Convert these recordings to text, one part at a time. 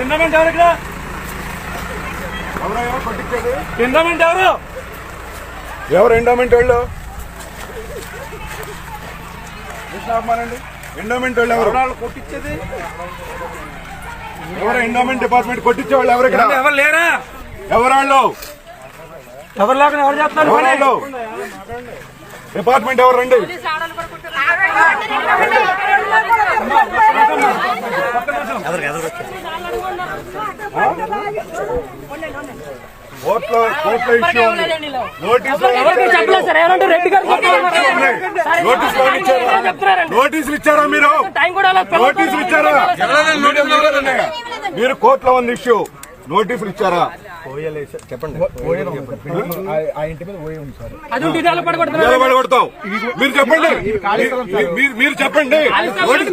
Endowment ఎవరు ఇక్కడ ఎవరు ఎవరు ఎండోమెంట్ వాళ్ళు ఆపమానండి ఎండోమెంట్ వాళ్ళు ఎవరు వాళ్ళు కొట్టించేది ఎవరు ఎండోమెంట్ డిపార్ట్మెంట్ కొట్టించే వాళ్ళు ఎవరు ఇక్కడ ఎవరు లేరా ఎవరు ఎవరు లేకుండా ఎవరు చేస్తున్నారు డిపార్ట్మెంట్ ఎవరు రండి. కోర్టులో కోర్టులో ఇష్యూ ఉంది. నోటీసులు ఇచ్చారా. మీరు? నోటీసులు ఇచ్చారా? మీరు కోర్టులో ఉంది ఇష్యూ. నోటీసులు ఇచ్చారా? మీరు? చెప్పండి. మీరు మీరు చెప్పండి.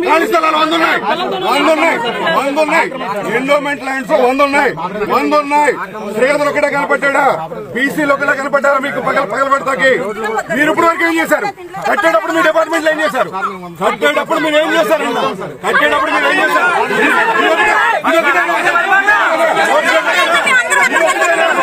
ఖాళీ స్థలాలు వంద ఉన్నాయి. వంద ఉన్నాయి. వంద ఉన్నాయి. ఎండోమెంట్ ల్యాండ్స్ వంద ఉన్నాయి. వంద ఉన్నాయి. శ్రీధర్ ఒకటే కనపడ్డా బీసీలు ఒకటే కనపడ్డారా మీకు? పగల పగల పెడతాకి. మీరు ఇప్పుడు వరకు ఏం చేశారు? కట్టేటప్పుడు మీ డిపార్ట్మెంట్ ఏం చేశారు? కట్టేటప్పుడు మీరు ఏం చేశారు? కట్టేటప్పుడు మీరు ఏం చేశారు? ఇది ఒకటే- ఇది ఒకటే మీరు Yeah.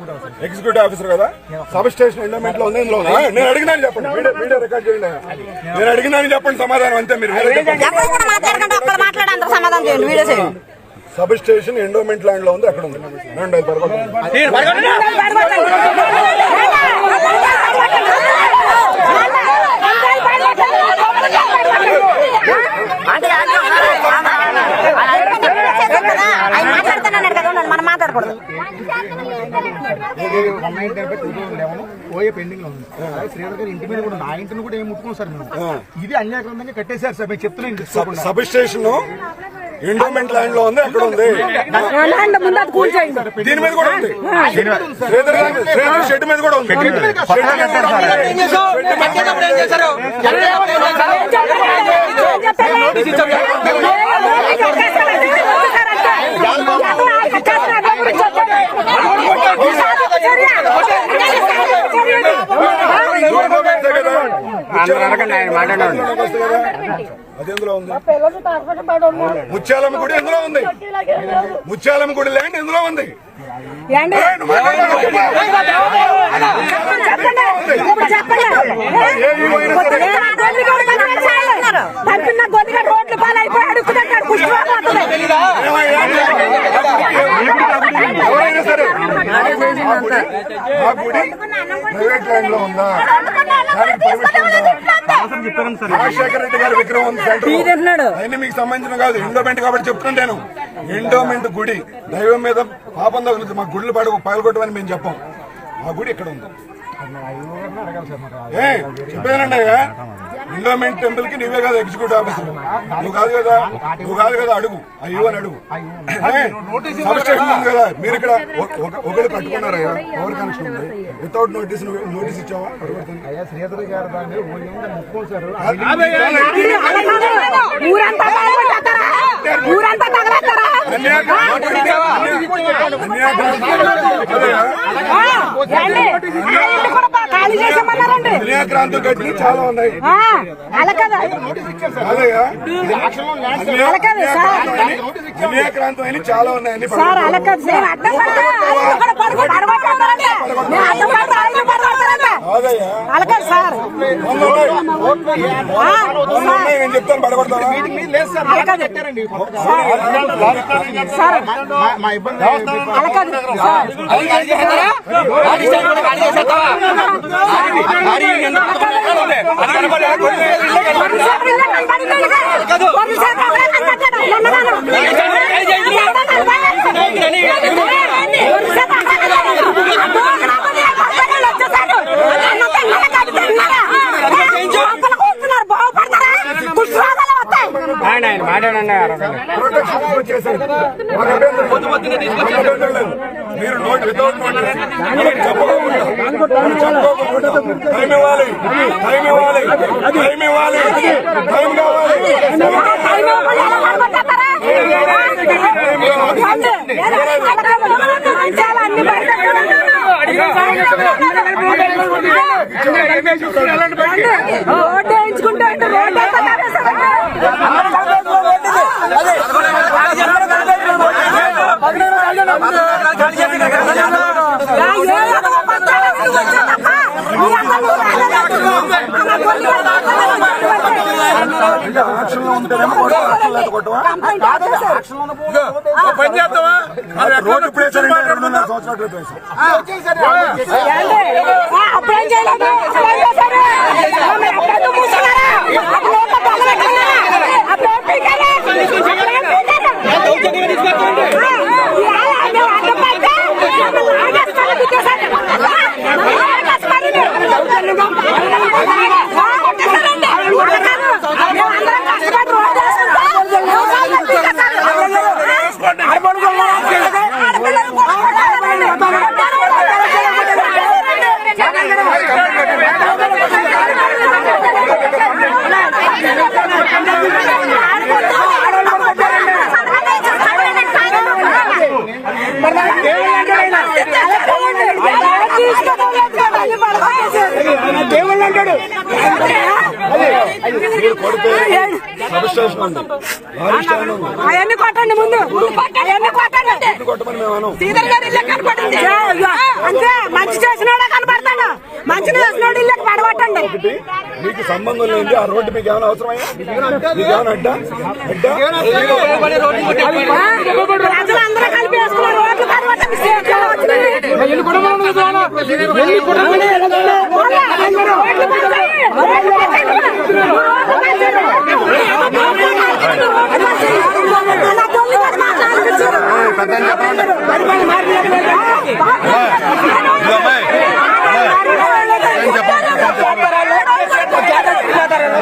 ఎగ్జిక్యూటివ్ ఆఫీసర్ కదా సబ్ స్టేషన్ ఎండోమెంట్లో ఉంది ఇందులో ఉందా? నేను అడిగినాను చెప్పండి వీడియో వీడియో రికార్డ్ చేయండి నేను అడిగినాను చెప్పండి సమాధానం అంతే మీరు సబ్ స్టేషన్ ఎండోమెంట్ ల్యాండ్లో ఉంది అక్కడ ఉంది రండి పరగొట్టండి. ఆయన మాట్లాడుతున్నాడు కదా ఉండండి, మనం మాట్లాడకూడదు నైన్ డెబ్బై లెవెన్ ఓఏ పెండింగ్లో ఉంది. శ్రీధర్ గారి ఇంటి మీద కూడా. ఆ ఇంటిని కూడా ఏం ముట్టుకోం సార్ మేము ఇది అన్యాయకరంగా కట్టేశారు సార్. మేము చెప్తున్నాం సబ్ స్టేషన్ ఎండోమెంట్ ల్యాండ్లో ఉంది అక్కడ ఉంది. ముందు అది కూల్చేయండి దీని మీద కూడా ఉంది. షెడ్ మీద కూడా ఉంది. షెడ్ మీద కూడా ఉంది. ఎండోమెంటే కదా. అది ఎందులో ఉంది ముత్యాలమ్మ గుడి ఎందులో ఉంది? ముత్యాలమ్మ గుడి ల్యాండ్ ఎందులో ఉంది ఏండి ఏయ్, నువ్వు మాట్లాడు. ఏ ఈవో అయినా సరే. తప్పిన గొద్దిగా రోడ్లు పాలైపోయి అడుగుతున్నాడు పుష్పాలు వస్తున్నాయి ఎవరైనా సరే ఆ గుడి ఆ గుడి ప్రైవేట్ ల్యాండ్లో ఉందా దానికి పర్మిషన్ ఉందా? రాజశేఖర రెడ్డి గారి విగ్రహం ఉంది సెంటర్ అవన్నీ మీకు సంబంధించిన కాదు ఎండోమెంట్ కాబట్టి చెప్తున్నాను నేను. ఎండోమెంట్ గుడి దైవం మీద పాపం తగులుతుంది మా గుళ్ళు పడ పగలగొట్టమని మేము చెప్పాం. ఆ గుడి ఇక్కడ ఉంది. అయ్యా. ఎండోమెంట్ టెంపుల్కి నువ్వే కదా ఎగ్జిక్యూటివ్ ఆఫీసర్ నువ్వు కాదు కదా నువ్వు కాదు కదా అడుగు అయ్యో అని అడుగు ఉంది కదా మీరు ఇక్కడ ఒక- ఒక- ఒకరు కట్టుకున్నారయ్యా పవర్ కనెక్షన్ ఉంది వితౌట్ నోటీస్ నోటీస్ ఇచ్చావా పరివర్తన అయ్యా శ్రీధర్ గారు ఊరంతా? ఊరంతా తగలేస్తారా ఆ, ఏండి? ఆ ఇల్లు కూడా బా- ఖాళీ చేసామన్నారండి అన్యాక్రాంతి కట్టి చాలా ఉన్నాయి. అన్యాక్రాంతం అని చాలా ఉన్నాయని సార్ అలా కాదు సార్? అడ్డం ఇల్లు కూడా పడుకో- పడగొట్టేస్తారంట. మేము అడ్డం పడతా, ఆ ఇల్లు పడగొడతారంట. అదయ్యా అలా కాదు సార్ చెప్తాను పడగొడతావా లేదు సార్ మా- ఇబ్బంది అభ్యంతరం లేదు. మీరు నోట్ వితౌట్ టైం ఇవ్వాలి టైం ఇవ్వాలి టైం ఇవ్వాలి టైం కావాలి టైం ఇవ్వకుండా ఎలా కనపడతారా? ఏమండి? మంచాలు అన్ని బయట రోడ్డు వేయించుకుంటే అంటే రోడ్డు పని చేస్తావా రోడ్డు ఇప్పుడు వేసారంటే రెండున్నర అప్పుడేం చేయలేదు దేవుళ్ళు అంటాడు మీరు కొడితే సబ్ స్టేషన్ ఉంది భారీ స్టాండ్ ఉంది అవన్నీ కొట్టండి ముందు. అవన్నీ కొట్టండి. ఇది కొట్టమని మేము అనం శ్రీధర్ గారి ఇల్లు కనపడింది అంతే. మంచి చేసినోడే కనపడతాడు. మంచి చేసినోడు ఇల్లు పడగొట్టండి. మీకు సంబంధం లేదు ఆ రోడ్డు మీకు ఏమైనా అవసరమయ్యా? మీకు ఏమైనా అడ్డా? అడ్డా? ప్రజలందరూ కలిపి రోడ్లు పడగొట్టండి స్టేట్లో వచ్చినాయి. ఎన్ని కుటుంబాలు ఎన్ని కుటుంబాలు రోడ్లు పడగొట్టండి. రోడ్లు పడగొట్టండి. రోడ్లు పడగొట్టండి. అలా దొంగ కూడా మాట్లాడుతున్నారు. వాళ్ళు పోతారు మన ద్వారా ఇదేం మేము అడుగుతాం ఎవరి దగ్గరికి ఏ పేదవాడి దగ్గరికి మేము ఏం ఇవ్వము.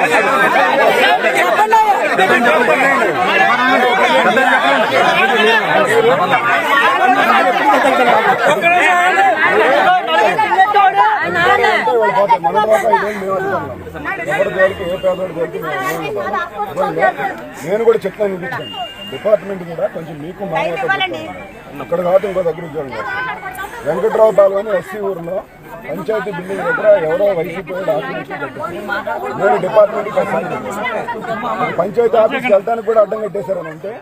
నేను కూడా చెప్తాను చూపించండి డిపార్ట్మెంట్ కూడా కొంచెం మీకు చెప్తాను. ఇక్కడ కాదు ఇంకో దగ్గర. వెంకట్రావు బాబు అని ఎస్సీ ఊరిలో పంచాయతీ బిల్డింగ్ దగ్గర ఎవరో వైసీపీ నేను డిపార్ట్మెంట్ పంచాయతీ ఆఫీస్కి వెళ్తానికి కూడా అడ్డం కట్టేశారని అంటే